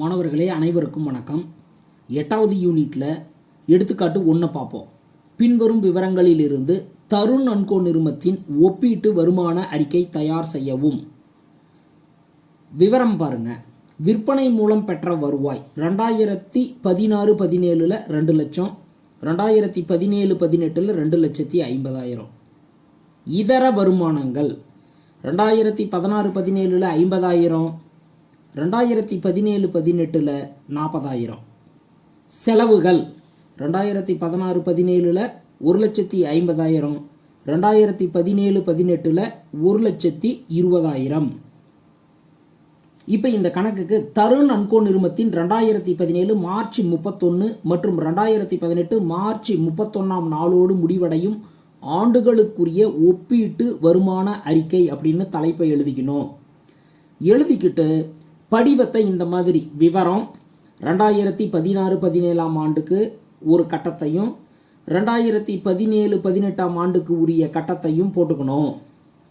மாணவர்களே அனைவருக்கும் வணக்கம். எட்டாவது யூனிட்டில் எடுத்துக்காட்டு ஒன்றை பார்ப்போம். பின்வரும் விவரங்களிலிருந்து தருண் அன்கோ நிறுவனத்தின் ஒப்பீட்டு வருமான அறிக்கை தயார் செய்யவும். விவரம் பாருங்க. விற்பனை மூலம் பெற்ற வருவாய் ரெண்டாயிரத்தி பதினாறு பதினேழில் ரெண்டு லட்சம் ரெண்டாயிரத்தி பதினேழு பதினெட்டில் ரெண்டு லட்சத்தி ஐம்பதாயிரம். இதர வருமானங்கள் ரெண்டாயிரத்தி பதினாறு பதினேழில் ஐம்பதாயிரம் ரெண்டாயிரத்தி பதினேழு பதினெட்டில் நாற்பதாயிரம் செலவுகள் ரெண்டாயிரத்தி பதினாறு பதினேழில் ஒரு லட்சத்தி ஐம்பதாயிரம். ரெண்டாயிரத்தி பதினேழு பதினெட்டில் ஒரு லட்சத்தி இருபதாயிரம். இப்போ இந்த கணக்குக்கு தருண் அன்கோ நிறுவனத்தின் ரெண்டாயிரத்தி பதினேழு மார்ச் முப்பத்தொன்று மற்றும் ரெண்டாயிரத்தி பதினெட்டு மார்ச் முப்பத்தொன்னாம் நாளோடு முடிவடையும் ஆண்டுகளுக்குரிய ஒப்பீட்டு வருமான அறிக்கை அப்படின்னு தலைப்பை எழுதிக்கணும். எழுதிக்கிட்டு படிவத்தை இந்த மாதிரி விவரம் ரெண்டாயிரத்தி பதினாறு பதினேழாம் ஆண்டுக்கு ஒரு கட்டத்தையும் ரெண்டாயிரத்தி பதினேழு பதினெட்டாம் ஆண்டுக்கு உரிய கட்டத்தையும் போட்டுக்கணும்.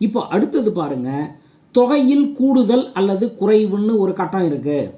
இப்போ அடுத்தது பாருங்கள் தொகையில் கூடுதல் அல்லது குறைவுன்னு ஒரு கட்டம் இருக்குது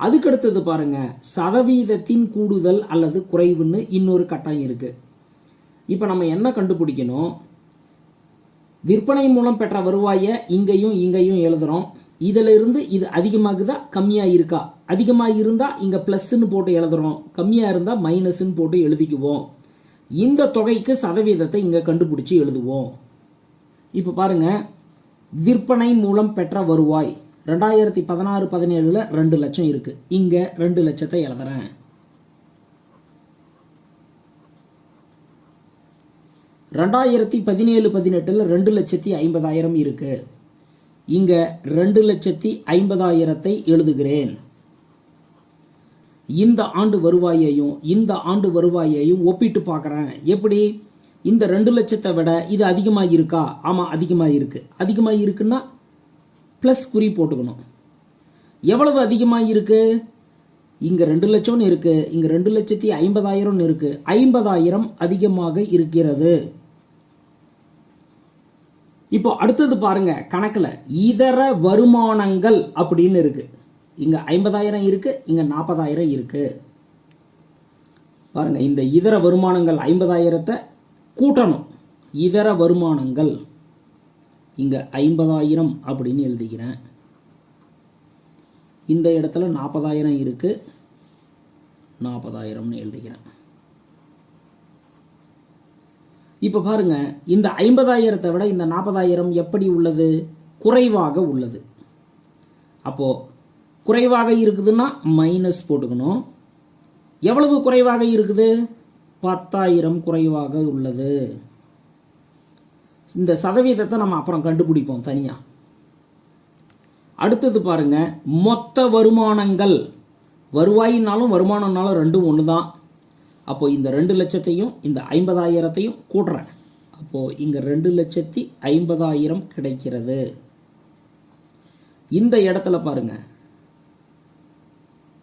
அதுக்கடுத்தது பாருங்க. சதவீதத்தின் கூடுதல் அல்லது குறைவுன்னு இன்னொரு கட்டம் இருக்குது இப்போ நம்ம என்ன கண்டுபிடிக்கணும்? விற்பனை மூலம் பெற்ற வருவாயை இங்கேயும் இங்கேயும் எழுதுகிறோம் இதில் இருந்து இது அதிகமாகுதா? கம்மியாக இருக்கா? அதிகமாக இருந்தால் இங்கே ப்ளஸ்ன்னு போட்டு எழுதுகிறோம் கம்மியாக இருந்தால் மைனஸ்ன்னு போட்டு எழுதிக்குவோம். இந்த தொகைக்கு சதவீதத்தை இங்கே கண்டுபிடிச்சி எழுதுவோம். இப்போ பாருங்கள் விற்பனை மூலம் பெற்ற வருவாய். ரெண்டாயிரத்தி பதினாறு பதினேழில் ரெண்டு லட்சம் இருக்குது இங்கே ரெண்டு லட்சத்தை எழுதுறேன். ரெண்டாயிரத்தி பதினேழு பதினெட்டில் ரெண்டு லட்சத்தி ஐம்பதாயிரம் இருக்குது இங்கே ரெண்டு லட்சத்தி ஐம்பதாயிரத்தை எழுதுகிறேன். இந்த ஆண்டு வருவாயையும் இந்த ஆண்டு வருவாயையும் ஒப்பிட்டு பார்க்குறேன். எப்படி? இந்த ரெண்டு லட்சத்தை விட இது அதிகமாக இருக்கா? ஆமாம் அதிகமாக இருக்குது அதிகமாக இருக்குன்னா ப்ளஸ் குறி போட்டுக்கணும். எவ்வளவு அதிகமாக இருக்குது இங்கே ரெண்டு லட்சம்னு இருக்குது இங்கே ரெண்டு லட்சத்தி ஐம்பதாயிரம்னு இருக்குது ஐம்பதாயிரம் அதிகமாக இருக்கிறது. இப்போ அடுத்தது பாருங்க கணக்கில் இதர வருமானங்கள் அப்படின்னு இருக்கு. இங்கே ஐம்பதாயிரம் இருக்கு இங்கே நாற்பதாயிரம் இருக்கு. பாருங்க இந்த இதர வருமானங்கள் ஐம்பதாயிரத்தை கூட்டணும். இதர வருமானங்கள். இங்கே ஐம்பதாயிரம் அப்படின்னு எழுதிக்கிறேன். இந்த இடத்துல நாற்பதாயிரம் இருக்கு நாற்பதாயிரம்னு எழுதிக்கிறேன். இப்போ பாருங்கள் இந்த ஐம்பதாயிரத்தை விட இந்த நாற்பதாயிரம் எப்படி உள்ளது? குறைவாக உள்ளது. அப்போது குறைவாக இருக்குதுன்னா மைனஸ் போட்டுக்கணும். எவ்வளவு குறைவாக இருக்குது? பத்தாயிரம் குறைவாக உள்ளது. இந்த சதவீதத்தை நம்ம அப்புறம் கண்டுபிடிப்போம் தனியாக அடுத்தது பாருங்க மொத்த வருமானங்கள். வருவாயினாலும் வருமானம்னாலும் ரெண்டும் ஒன்று தான் அப்போது இந்த ரெண்டு லட்சத்தையும் இந்த ஐம்பதாயிரத்தையும் கூட்டுறேன். அப்போது இங்கே ரெண்டு லட்சத்தி ஐம்பதாயிரம் கிடைக்கிறது. இந்த இடத்துல பாருங்க.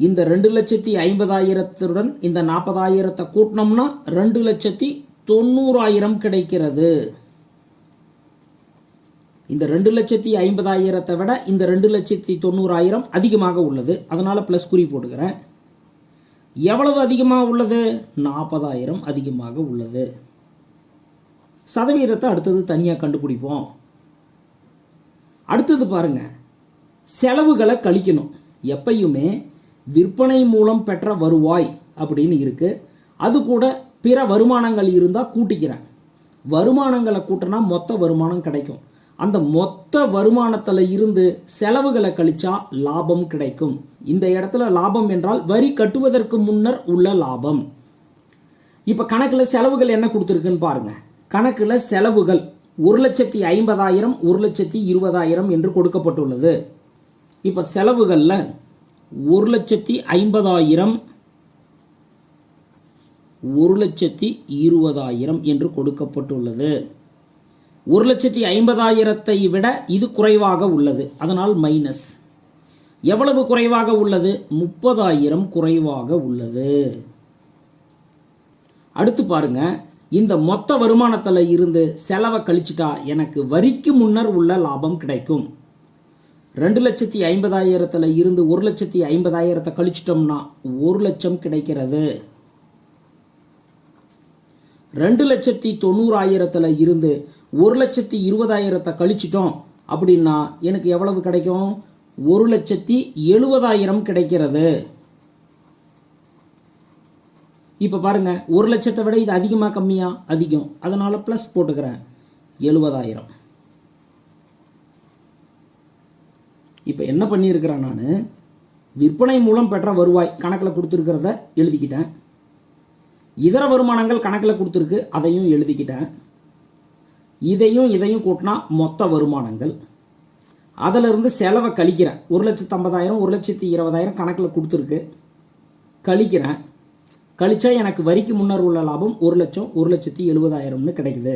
இந்த ரெண்டு லட்சத்தி ஐம்பதாயிரத்துடன் இந்த நாற்பதாயிரத்தை கூட்டினோம்னா ரெண்டு லட்சத்தி தொண்ணூறாயிரம் கிடைக்கிறது. இந்த ரெண்டு லட்சத்தி ஐம்பதாயிரத்தை விட இந்த ரெண்டு லட்சத்தி தொண்ணூறாயிரம் அதிகமாக உள்ளது. அதனால் ப்ளஸ் குறி போட்டுக்கிறேன். எவ்வளவு அதிகமாக உள்ளது? நாற்பதாயிரம் அதிகமாக உள்ளது. சதவீதத்தை அடுத்தது தனியாக கண்டுபிடிப்போம். அடுத்தது பாருங்கள் செலவுகளை கழிக்கணும். எப்பயுமே விற்பனை மூலம் பெற்ற வருவாய் அப்படின்னு இருக்குது அது கூட பிற வருமானங்கள் இருந்தால் கூட்டிக்கிறேன். வருமானங்களை கூட்டினா மொத்த வருமானம் கிடைக்கும். அந்த மொத்த வருமானத்தில் இருந்து செலவுகளை கழிச்சா லாபம் கிடைக்கும். இந்த இடத்துல லாபம் என்றால் வரி கட்டுவதற்கு முன்னர் உள்ள லாபம். இப்போ கணக்கில் செலவுகள் என்ன கொடுத்துருக்குன்னு பாருங்க. கணக்கில் செலவுகள் ஒரு லட்சத்தி ஐம்பதாயிரம் ஒரு லட்சத்தி இருபதாயிரம் என்று கொடுக்கப்பட்டுள்ளது. இப்போ செலவுகளில் ஒரு லட்சத்தி ஐம்பதாயிரம் ஒரு லட்சத்தி இருபதாயிரம் என்று கொடுக்கப்பட்டுள்ளது. ஒரு லட்சத்தி ஐம்பதாயிரத்தை விட இது குறைவாக உள்ளது. அதனால் மைனஸ் எவ்வளவு குறைவாக உள்ளது? முப்பதாயிரம் குறைவாக உள்ளது. அடுத்து பாருங்க. இந்த மொத்த வருமானத்தில் இருந்து செலவை கழிச்சிட்டா எனக்கு வரிக்கு முன்னர் உள்ள லாபம் கிடைக்கும். ரெண்டு லட்சத்தி ஐம்பதாயிரத்தில் இருந்து ஒரு லட்சத்தி ஐம்பதாயிரத்தை கழிச்சிட்டோம்னா ஒரு லட்சம் கிடைக்கிறது. ரெண்டு லட்சத்தி தொண்ணூறாயிரத்தில் இருந்து ஒரு லட்சத்தி இருபதாயிரத்தை கழிச்சிட்டோம். அப்படின்னா எனக்கு எவ்வளவு கிடைக்கும்? ஒரு லட்சத்தி எழுபதாயிரம் கிடைக்கிறது. இப்போ பாருங்க ஒரு லட்சத்தை விட இது அதிகமாக கம்மியாக அதிகம். அதனால் ப்ளஸ் போட்டுக்கிறேன். எழுபதாயிரம். இப்போ என்ன பண்ணியிருக்கிறேன் நான்? விற்பனை மூலம் பெற்ற வருவாய் கணக்கில் கொடுத்துருக்கிறத எழுதிக்கிட்டேன். இதர வருமானங்கள் கணக்கில் கொடுத்துருக்கு அதையும் எழுதிக்கிட்டேன். இதையும் இதையும் கூட்டினா மொத்த வருமானங்கள். அதிலிருந்து செலவை கழிக்கிறேன். ஒரு லட்சத்து ஐம்பதாயிரம் ஒரு லட்சத்தி இருபதாயிரம் கணக்கில் கொடுத்துருக்கு. கழிக்கிறேன். கழிச்சா எனக்கு வரிக்கு முன்னர் உள்ள லாபம் ஒரு லட்சம் ஒரு லட்சத்தி எழுபதாயிரம்னு கிடைக்குது.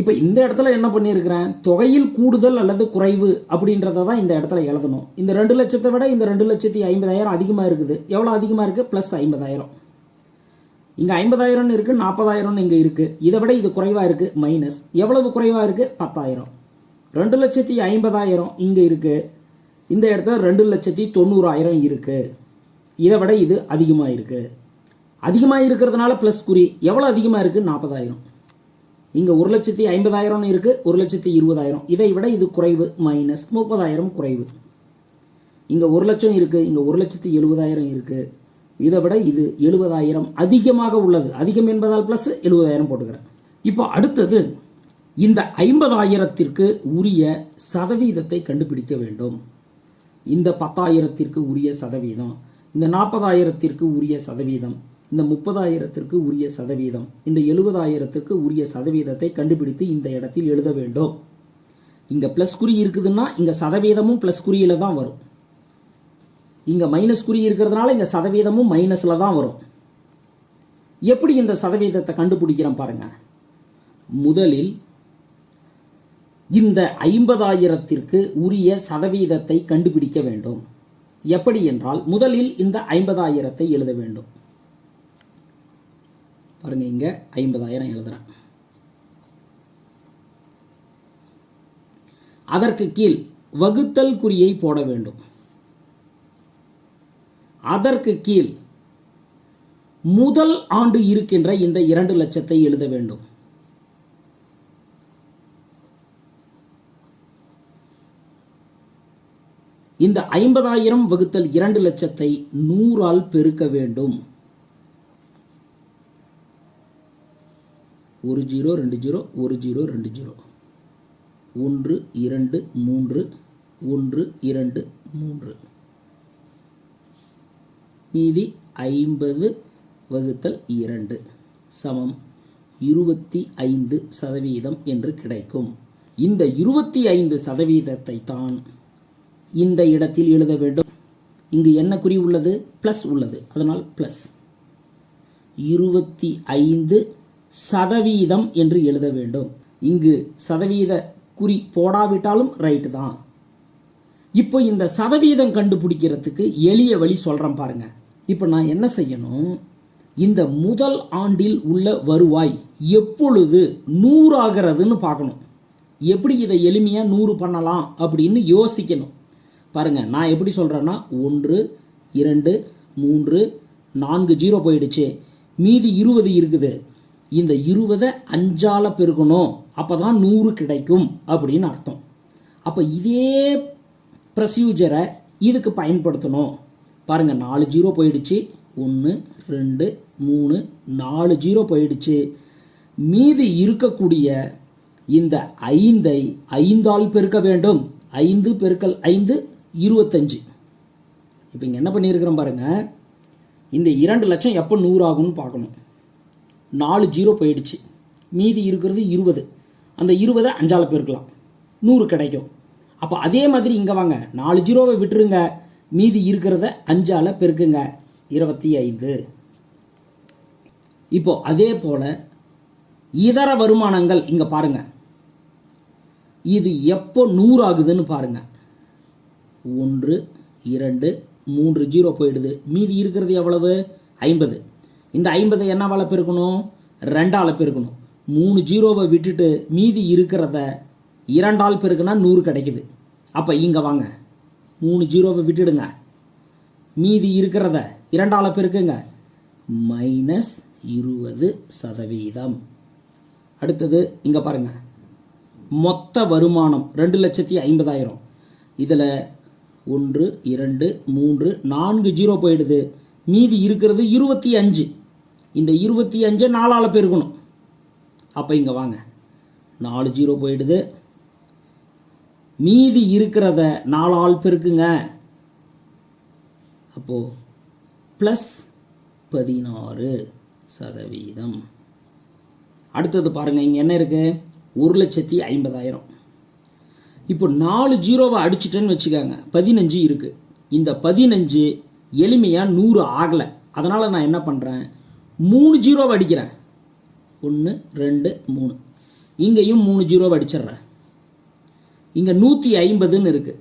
இப்போ இந்த இடத்துல என்ன பண்ணியிருக்கிறேன்? தொகையில் கூடுதல் அல்லது குறைவு அப்படின்றத தான் இந்த இடத்துல எழுதணும். இந்த ரெண்டு லட்சத்தை விட இந்த ரெண்டு லட்சத்தி ஐம்பதாயிரம் அதிகமாக இருக்குது. எவ்வளோ அதிகமாக இருக்குது ப்ளஸ் ஐம்பதாயிரம். இங்கே ஐம்பதாயிரம்னு இருக்குது நாற்பதாயிரம்னு இங்கே இருக்குது இதை விட இது குறைவாக இருக்குது மைனஸ் எவ்வளவு குறைவாக இருக்குது பத்தாயிரம். ரெண்டு லட்சத்தி ஐம்பதாயிரம் இங்கே இருக்குது இந்த இடத்துல ரெண்டு லட்சத்தி தொண்ணூறாயிரம் இருக்குது இதை விட இது அதிகமாக இருக்குது அதிகமாக இருக்கிறதுனால ப்ளஸ் குறி. எவ்வளோ அதிகமாக இருக்குது நாற்பதாயிரம் இங்கே ஒரு லட்சத்தி ஐம்பதாயிரம்னு இருக்குது ஒரு லட்சத்தி இருபதாயிரம். இதை விட இது குறைவு மைனஸ் முப்பதாயிரம் குறைவு. இங்கே ஒரு லட்சம் இருக்குது இங்கே ஒரு லட்சத்தி எழுபதாயிரம் இருக்குது இதை விட இது எழுபதாயிரம் அதிகமாக உள்ளது. அதிகம் என்பதால் ப்ளஸ் எழுபதாயிரம் போட்டுக்கிறேன். இப்போ அடுத்தது இந்த ஐம்பதாயிரத்திற்கு உரிய சதவீதத்தை கண்டுபிடிக்க வேண்டும். இந்த பத்தாயிரத்திற்கு உரிய சதவீதம் இந்த நாற்பதாயிரத்திற்கு உரிய சதவீதம் இந்த முப்பதாயிரத்திற்கு உரிய சதவீதம் இந்த எழுபதாயிரத்திற்கு உரிய சதவீதத்தை கண்டுபிடித்து இந்த இடத்தில் எழுத வேண்டும். இங்கே ப்ளஸ் குறி இருக்குதுன்னா இங்கே சதவீதமும் ப்ளஸ் குறியில் தான் வரும். இங்கே மைனஸ் குறி இருக்கிறதுனால இங்கே சதவீதமும் மைனஸில் தான் வரும். எப்படி இந்த சதவீதத்தை கண்டுபிடிக்கிறேன் பாருங்கள் முதலில் இந்த ஐம்பதாயிரத்திற்கு உரிய சதவீதத்தை கண்டுபிடிக்க வேண்டும். எப்படி என்றால் முதலில் இந்த ஐம்பதாயிரத்தை எழுத வேண்டும். பாருங்கள் இங்கே ஐம்பதாயிரம் எழுதுகிறேன் அதற்கு கீழ் வகுத்தல் குறியை போட வேண்டும். அதற்கு கீழ் முதல் ஆண்டு இருக்கின்ற இந்த இரண்டு லட்சத்தை எழுத வேண்டும். இந்த ஐம்பதாயிரம் வகுத்தல் இரண்டு லட்சத்தை நூறால் பெருக்க வேண்டும். ஒரு ஜீரோ ரெண்டு ஜீரோ ஒரு ஜீரோ ரெண்டு ஜீரோ. ஒன்று இரண்டு மூன்று ஒன்று இரண்டு மூன்று. மீதி ஐம்பது வகுத்தல் இரண்டு சமம் இருபத்தி ஐந்து சதவீதம் என்று கிடைக்கும். இந்த இருபத்தி ஐந்து சதவீதத்தை தான் இந்த இடத்தில் எழுத வேண்டும். இங்கு என்ன குறி உள்ளது? ப்ளஸ் உள்ளது. அதனால் ப்ளஸ் இருபத்தி ஐந்து சதவீதம் என்று எழுத வேண்டும். இங்கு சதவீத குறி போடாவிட்டாலும் ரைட்டு தான். இப்போ இந்த சதவீதம் கண்டுபிடிக்கிறதுக்கு எளிய வழி சொல்கிறேன் பாருங்கள் இப்போ நான் என்ன செய்யணும்? இந்த முதல் ஆண்டில் உள்ள வருவாய் எப்பொழுது நூறாகிறதுன்னு பார்க்கணும். எப்படி இதை எளிமையாக நூறு பண்ணலாம் அப்படின்னு யோசிக்கணும். பாருங்கள் நான் எப்படி சொல்கிறேன்னா ஒன்று இரண்டு மூன்று நான்கு ஜீரோ போயிடுச்சு. மீதி இருபது இருக்குது. இந்த இருபதை அஞ்சால பெருக்கணும். அப்போ தான் நூறு கிடைக்கும் அப்படின்னு அர்த்தம். அப்போ இதே ப்ரொசீஜரை இதுக்கு பயன்படுத்தணும். பாருங்கள் நாலு ஜீரோ போயிடுச்சு. ஒன்று ரெண்டு மூணு நாலு ஜீரோ போயிடுச்சு. மீதி இருக்கக்கூடிய இந்த ஐந்தை ஐந்தால் பெருக்க வேண்டும். ஐந்து பெருக்கல் ஐந்து இருபத்தஞ்சு. இப்போ இங்கே என்ன பண்ணியிருக்கிறோம் பாருங்கள் இந்த இரண்டு லட்சம் எப்போ நூறாகும்னு பார்க்கணும். நாலு ஜீரோ போயிடுச்சு. மீதி இருக்கிறது இருபது. அந்த இருபதை அஞ்சால் பெருக்கலாம். நூறு கிடைக்கும். அப்போ அதே மாதிரி இங்கே வாங்க நாலு ஜீரோவை விட்டுருங்க. மீதி இருக்கிறத அஞ்சால் பெருக்குங்க. இருபத்தி ஐந்து. இப்போ அதே போல் இதர வருமானங்கள் இங்கே பாருங்கள் இது எப்போ நூறு ஆகுதுன்னு பாருங்கள் ஒன்று இரண்டு மூன்று ஜீரோ போயிடுது. மீதி இருக்கிறது எவ்வளவு? ஐம்பது. இந்த ஐம்பதை என்னவால் பெருக்கணும்? ரெண்டால் பெருக்கணும். மூணு ஜீரோவை விட்டுட்டு மீதி இருக்கிறத இரண்டால் பெருக்குனா நூறு கிடைக்குது. அப்போ இங்கே வாங்க. மூணு ஜீரோவை விட்டுடுங்க. மீதி இருக்கிறத இரண்டால் பெருக்குங்க. மைனஸ் இருபது சதவீதம். அடுத்தது இங்கே பாருங்கள் மொத்த வருமானம் ரெண்டு லட்சத்தி ஐம்பதாயிரம். இதில் ஒன்று இரண்டு மூன்று நான்கு ஜீரோ போயிடுது. மீதி இருக்கிறது இருபத்தி அஞ்சு. இந்த இருபத்தி அஞ்சை நாலால் பெருக்கணும். அப்போ இங்கே வாங்க. நாலு ஜீரோ போயிடுது. மீதி இருக்கிறத நாலால் பெருக்குங்க. அப்போது ப்ளஸ் பதினாறு சதவீதம். அடுத்தது பாருங்கள் இங்கே என்ன இருக்குது ஒரு லட்சத்தி ஐம்பதாயிரம். இப்போ நாலு ஜீரோவை அடிச்சிட்டேன்னு வச்சுக்கோங்க பதினஞ்சு இருக்குது இந்த பதினஞ்சு எளிமையாக நூறு ஆகலை. அதனால் நான் என்ன பண்ணுறேன் மூணு ஜீரோவை அடிக்கிறேன். ஒன்று ரெண்டு மூணு. இங்கேயும் மூணு ஜீரோவை அடிச்சிடுறேன். இங்கே நூற்றி ஐம்பதுன்னு இருக்குது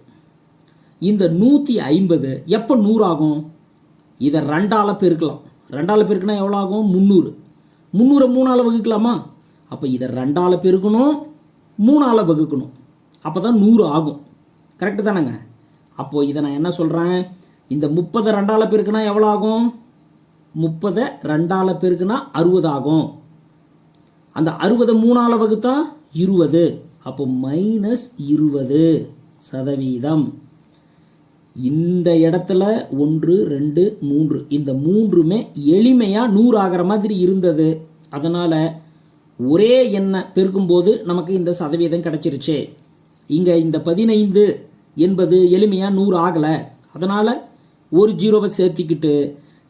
இந்த நூற்றி ஐம்பது எப்போ நூறாகும்? இதை ரெண்டால் பெருக்கலாம். ரெண்டால் பெருக்கினா எவ்வளோ ஆகும் முந்நூறு. முந்நூறை மூணால் வகுக்கலாமா? அப்போ இதை ரெண்டால் பெருக்கணும் மூணால் வகுக்கணும். அப்போ தான் நூறு ஆகும். கரெக்டு தானேங்க? அப்போது இதை நான் என்ன சொல்கிறேன் இந்த முப்பதை ரெண்டால் பெருக்கினா எவ்வளோ ஆகும் முப்பதை ரெண்டால் பெருக்குனா அறுபது ஆகும் அந்த அறுபதை மூணால் வகுத்தா இருபது. அப்போ மைனஸ் இருபது சதவீதம். இந்த இடத்துல ஒன்று ரெண்டு மூன்று. இந்த மூன்றுமே எளிமையாக நூறு ஆகிற மாதிரி இருந்தது. அதனால் ஒரே எண்ணை பெருக்கும்போது நமக்கு இந்த சதவீதம் கிடச்சிருச்சு. இங்கே இந்த பதினைந்து என்பது எளிமையாக நூறு ஆகலை. அதனால் ஒரு ஜீரோவை சேர்த்திக்கிட்டு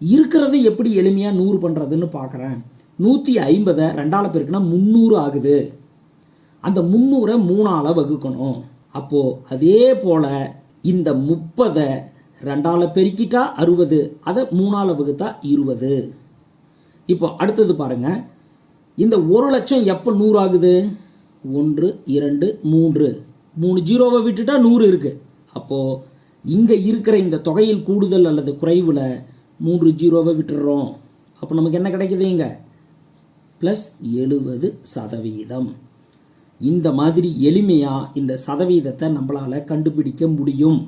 இருக்கிறத எப்படி எளிமையாக நூறு பண்ணுறதுன்னு பார்க்குறேன். நூற்றி ஐம்பதை ரெண்டால் பேருக்குன்னா முந்நூறு ஆகுது. அந்த முந்நூறை மூணால் வகுக்கணும். அப்போது அதே போல் இந்த முப்பதை ரெண்டால் பெருக்கிட்டா அறுபது அதை மூணால் வகுத்தா இருபது. இப்போ அடுத்தது பாருங்கள் இந்த ஒரு லட்சம் எப்போ நூறு ஆகுது? ஒன்று இரண்டு மூன்று. மூணு ஜீரோவை விட்டுட்டா நூறு இருக்குது அப்போது இங்கே இருக்கிற இந்த தொகையில் கூடுதல் அல்லது குறைவில் மூன்று ஜீரோவை விட்டுடுறோம் அப்போ நமக்கு என்ன கிடைக்குது இங்கே? ப்ளஸ் எழுபது சதவீதம். இந்த மாதிரி எளிமையாக இந்த சதவீதத்தை நம்மளால் கண்டுபிடிக்க முடியும்.